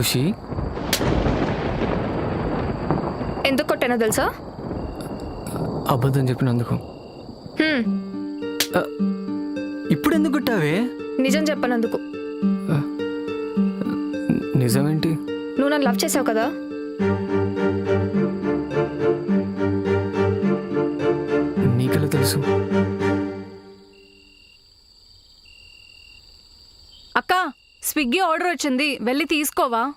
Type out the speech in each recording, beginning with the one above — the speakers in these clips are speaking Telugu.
ఖుషి. ఎందుకు కొట్టానో తెలుసా? అబద్ధం చెప్పినందుకు. హ్మ్, ఇప్పుడు ఎందుకు కొట్టావే? నిజం చెప్పనందుకు. నిజమేంటి? నువ్వు నన్ను లవ్ చేసావు కదా? నీకెలా తెలుసు? స్విగ్గీ ఆర్డర్ వచ్చింది వెళ్ళి తీసుకోవా?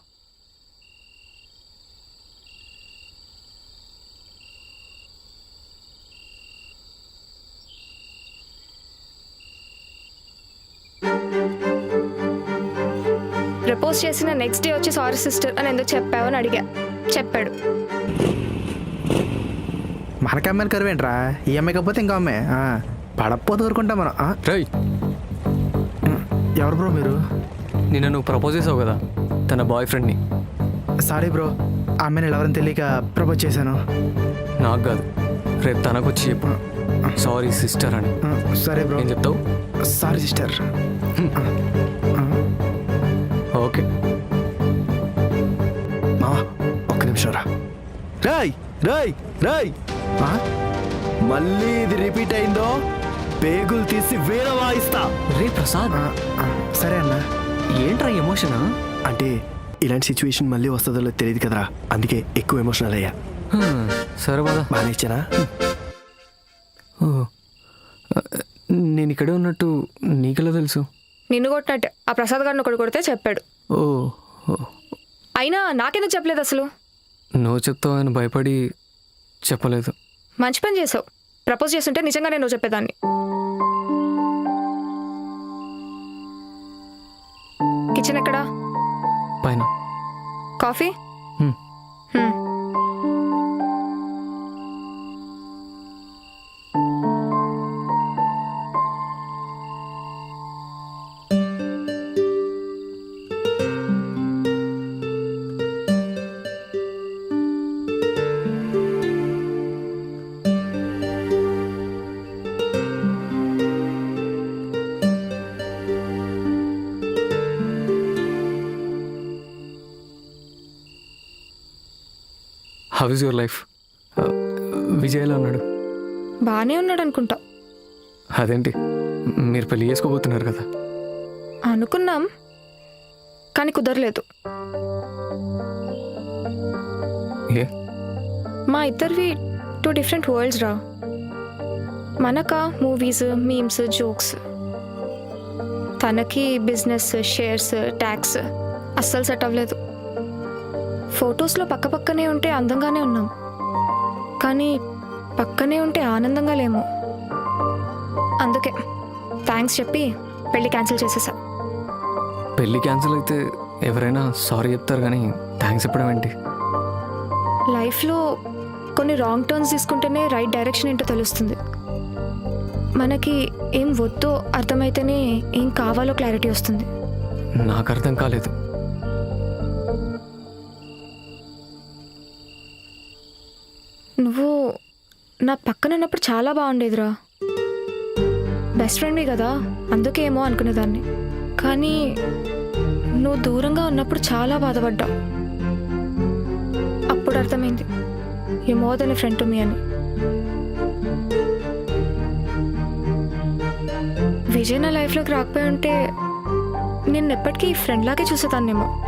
ప్రపోజ్ చేసిన నెక్స్ట్ డే వచ్చి సారీ సిస్టర్ అని ఎందుకు చెప్పావు అని అడిగా. చెప్పాడు. మనకి అమ్మాయిని కరువేంట్రా ఈ అమ్మాయి కాకపోతే ఇంకో అమ్మాయి. ఆ, పడకపోతే ఊరుకుంటాం మనం. ఆ, రై ఎవరు బ్రో మీరు? నిన్న నువ్వు ప్రపోజ్ చేసావు కదా తన బాయ్ ఫ్రెండ్ని సారీ బ్రో ఆ అమ్మాయిని ఎవరైనా తెలియక ప్రపోజ్ చేశాను. నాకు కాదు రేపు తనకు వచ్చి చెప్పు. సారీ సిస్టర్ అని. సరే బ్రో ఏం చెప్తావు? Sorry sister okay. మా ఒక్క నిమిషం రా. రాయ్ రాయ్ రాయ్? మళ్ళీ ఇది రిపీట్ అయిందో పేగులు తీసి వేరే వాయిస్తా రే ప్రసాద్. సరే అన్న. ఏంట్రా ఎమోషనా అంటే ఇలాంటి సిచ్యువేషన్ మళ్ళీ వస్తుందో లేదో తెలియదు కదరా. అందుకే ఎక్కువ ఎమోషనల్ అయ్యా. సరే పదా బాగా ఇచ్చానా నేను ఇక్కడే ఉన్నట్టు నీకెలా తెలుసు? నిన్ను కొట్టినట్టే ఆ ప్రసాద్ గారిని ఒకటి కొడితే చెప్పాడు. ఓ ఓ. అయినా నాకెందుకు చెప్పలేదు అసలు? నువ్వు చెప్తావు అని భయపడి చెప్పలేదు. మంచి పని చేసావు. ప్రపోజ్ చేస్తుంటే నిజంగానే నువ్వు చెప్పేదాన్ని. కిచెన్ ఎక్కడా? పైన. Coffee? How is your life విజయ్లో ఉన్నాడు. బాగానే ఉన్నాడు అనుకుంటా అదేంటి? మీరు పెళ్ళి చేసుకోబోతున్నారు కదా. అనుకున్నాం కానీ కుదరలేదు. ఏ? మా ఇద్దరివి టూ డిఫరెంట్ వరల్డ్స్ రా. మనక మూవీస్ మీమ్స్ జోక్స్ తనకి బిజినెస్ షేర్స్ ట్యాక్స్ అస్సలు సెట్ అవ్వలేదు. ఫొటోస్లో పక్క పక్కనే ఉంటే అందంగానే ఉన్నాం. కానీ పక్కనే ఉంటే ఆనందంగా లేము. అందుకే థ్యాంక్స్ చెప్పి పెళ్ళి క్యాన్సిల్ చేసేసా. పెళ్ళి క్యాన్సిల్ అయితే ఎవరైనా సారీ చెప్తారు కానీ థ్యాంక్స్ చెప్పడం ఏంటి? లైఫ్లో కొన్ని రాంగ్ టర్న్స్ తీసుకుంటేనే రైట్ డైరెక్షన్ ఏంటో తెలుస్తుంది. మనకి ఏం వద్దో అర్థమైతేనే ఏం కావాలో క్లారిటీ వస్తుంది. నాకు అర్థం కాలేదు. నువ్వు నా పక్కన ఉన్నప్పుడు చాలా బాగుండేదిరా. బెస్ట్ ఫ్రెండ్వి కదా అందుకేమో అనుకునేదాన్ని. కానీ నువ్వు దూరంగా ఉన్నప్పుడు చాలా బాధపడ్డా అప్పుడు అర్థమైంది ఏమో more than friend to me అని. విజయ్ నా లైఫ్లోకి రాకపోయి ఉంటే నేను ఎప్పటికీ ఫ్రెండ్లాగే చూసేదాన్నేమో.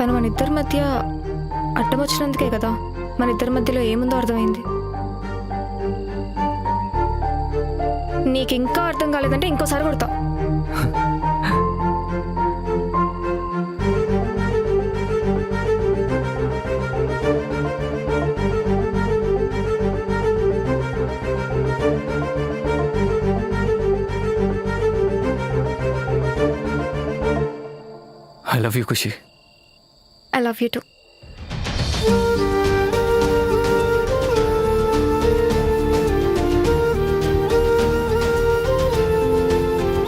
తను మన ఇద్దరి మధ్య అడ్డం వచ్చినందుకే కదా. మన ఇద్దరి మధ్యలో ఏముందో అర్థమైంది. నీకు ఇంకా అర్థం కాలేదంటే ఇంకోసారి కొడతా. I love you Khushi. I love you too.